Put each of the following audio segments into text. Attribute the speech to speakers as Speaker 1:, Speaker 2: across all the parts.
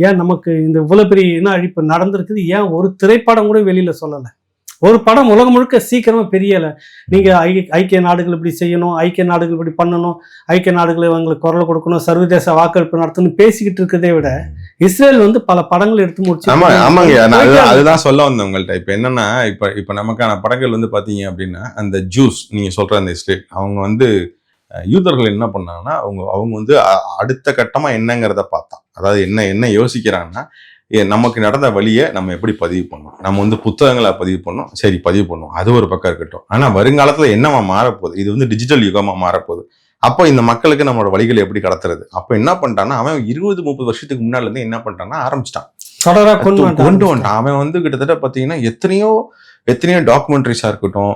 Speaker 1: ஏன் நமக்கு இந்த இவ்வளவு பெரிய இன அழிப்பு நடந்திருக்குது? ஏன் ஒரு திரைப்படம் கூட வெளியில சொல்லலை? ஒரு படம் உலகம் முழுக்க சீக்கிரமா பெரியல. நீங்க ஐ- ஐக்கிய நாடுகள் இப்படி செய்யணும் ஐக்கிய நாடுகள் இப்படி பண்ணணும் ஐக்கிய நாடுகள் இவங்களுக்கு குரல் கொடுக்கணும் சர்வதேச வாக்கெடுப்பு நடத்தணும் பேசிக்கிட்டு இருக்கிறதை விட இஸ்ரேல் வந்து பல படங்கள் எடுத்து முடிச்சு
Speaker 2: ஆமா ஆமாங்க. அதுதான் அதுதான் சொல்ல வந்தேன் உங்கள்ட்ட. இப்ப என்னன்னா இப்ப இப்ப நமக்கான படங்கள் வந்து பாத்தீங்க அப்படின்னா அந்த ஜூஸ் நீங்க சொல்ற அந்த இஸ்ரேல் அவங்க வந்து யூதர்கள் என்ன பண்ணாங்கன்னா அவங்க அவங்க வந்து அடுத்த கட்டமா என்னங்கிறத பார்த்தான். அதாவது என்ன என்ன யோசிக்கிறாங்கன்னா நமக்கு நடந்த வழியை நம்ம எப்படி பதிவு பண்ணணும்? நம்ம வந்து புத்தகங்களை பதிவு பண்ணோம் சரி பதிவு பண்ணுவோம். அது ஒரு பக்கம் இருக்கட்டும். ஆனா வருங்காலத்துல என்னவா மாறப்போகுது? இது வந்து டிஜிட்டல் யுகமா மாறப்போகுது. அப்போ இந்த மக்களுக்கு நம்மளோட வழிகளை எப்படி கடத்துறது? அப்போ என்ன பண்ணிட்டான்னா அவன் இருபது முப்பது வருஷத்துக்கு முன்னால இருந்து என்ன பண்ணிட்டான்னா ஆரம்பிச்சிட்டான்.
Speaker 1: கொண்டு.
Speaker 2: வந்துட்டான். அவன் வந்து கிட்டத்தட்ட பார்த்தீங்கன்னா எத்தனையோ எத்தனையோ டாக்குமெண்ட்ரிஸாக இருக்கட்டும்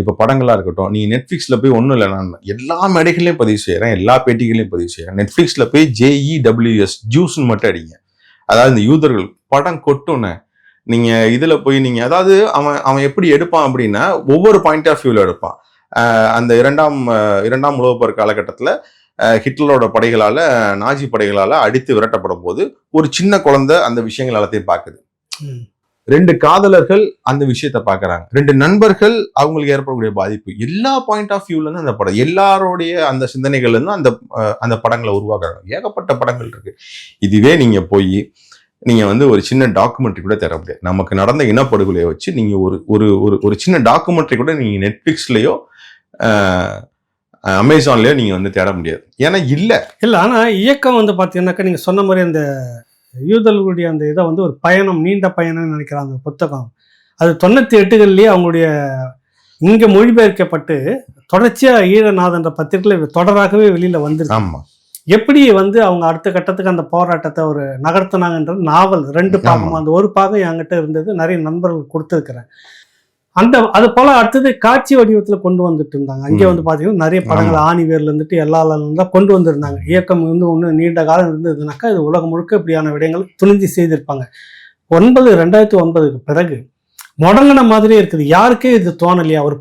Speaker 2: இப்போ படங்களாக இருக்கட்டும் நீ நெட்ஃப்ளிக்ஸில் போய் ஒன்றும் இல்லை நான் எல்லா மேடைகளையும் பதிவு செய்கிறேன் எல்லா பேட்டிகளையும் பதிவு செய்கிறேன் நெட்ஃப்ளிக்ஸில் போய் ஜேஇடபிள்யூஎஸ் ஜூஸ்னு மட்டும் அடிங்க. அதாவது இந்த யூதர்கள் படம் கொட்டுன்னு நீங்கள் இதில் போய் நீங்கள் அதாவது அவன் அவன் எப்படி எடுப்பான் அப்படின்னா ஒவ்வொரு பாயிண்ட் ஆஃப் வியூவில் எடுப்பான். அந்த இரண்டாம் இரண்டாம் உலகப்போர் காலகட்டத்தில் ஹிட்லரோட படைகளால் நாஜி படைகளால் அடித்து விரட்டப்படும் போது ஒரு சின்ன குழந்தை அந்த விஷயங்கள் எல்லாத்தையும் பார்க்குது. ரெண்டு காதலர்கள் அந்த விஷயத்த பார்க்குறாங்க. ரெண்டு நண்பர்கள் அவங்களுக்கு ஏற்படக்கூடிய பாதிப்பு. எல்லா பாயிண்ட் ஆஃப் வியூல இருந்து அந்த படம் எல்லாருடைய அந்த சிந்தனைகள்ல இருந்து அந்த அந்த படங்களை உருவாக்குறாங்க. ஏகப்பட்ட படங்கள் இருக்கு. இதுவே நீங்க போய் நீங்க வந்து ஒரு சின்ன டாக்குமெண்ட்ரி கூட தர முடியாது. நமக்கு நடந்த இனப்படுகொலையை வச்சு நீங்க ஒரு ஒரு ஒரு ஒரு சின்ன டாக்குமெண்ட்ரி கூட நீங்க நெட்ஃபிளிக்ஸ்லயோ அமேசான்லயோ நீங்க வந்து தேட முடியாது. ஏன்னா இல்லை.
Speaker 1: இல்லை ஆனால் இயக்கம் வந்து பார்த்தீங்கன்னாக்கா நீங்க சொன்ன மாதிரி அந்த யூதர்களுடைய அந்த இதை வந்து ஒரு பயணம் நீண்ட பயணம்னு நினைக்கிறேன் அந்த புத்தகம். அது தொண்ணூத்தி எட்டுகள்லயே அவங்களுடைய இங்க மொழிபெயர்க்கப்பட்டு தொடர்ச்சியா ஈழநாதன்ற பத்திரிகையில தொடராகவே வெளியில வந்துருக்கு எப்படி வந்து அவங்க அடுத்த கட்டத்துக்கு அந்த போராட்டத்தை ஒரு நகர்த்தினாங்கன்றது நாவல் ரெண்டு பாகம். அந்த ஒரு பாகம் என்கிட்ட இருந்தது நிறைய நண்பர்கள் கொடுத்துருக்கிறேன். அந்த அது போல அடுத்தது காட்சி வடிவத்துல கொண்டு வந்துட்டு இருந்தாங்க. அங்கே. வந்து பாத்தீங்கன்னா நிறைய படங்கள் ஆணி வேர்ல இருந்துட்டு எல்லா தான் கொண்டு வந்திருந்தாங்க. இயக்கம் வந்து ஒன்று நீண்ட காலம் இருந்ததுனாக்கா இது உலகம் முழுக்க இப்படியான விடயங்கள் துணிஞ்சு செய்திருப்பாங்க. ஒன்பது ரெண்டாயிரத்தி ஒன்பதுக்கு பிறகு முடங்கின மாதிரியே இருக்குது. யாருக்கே இது தோணலையா. ஒரு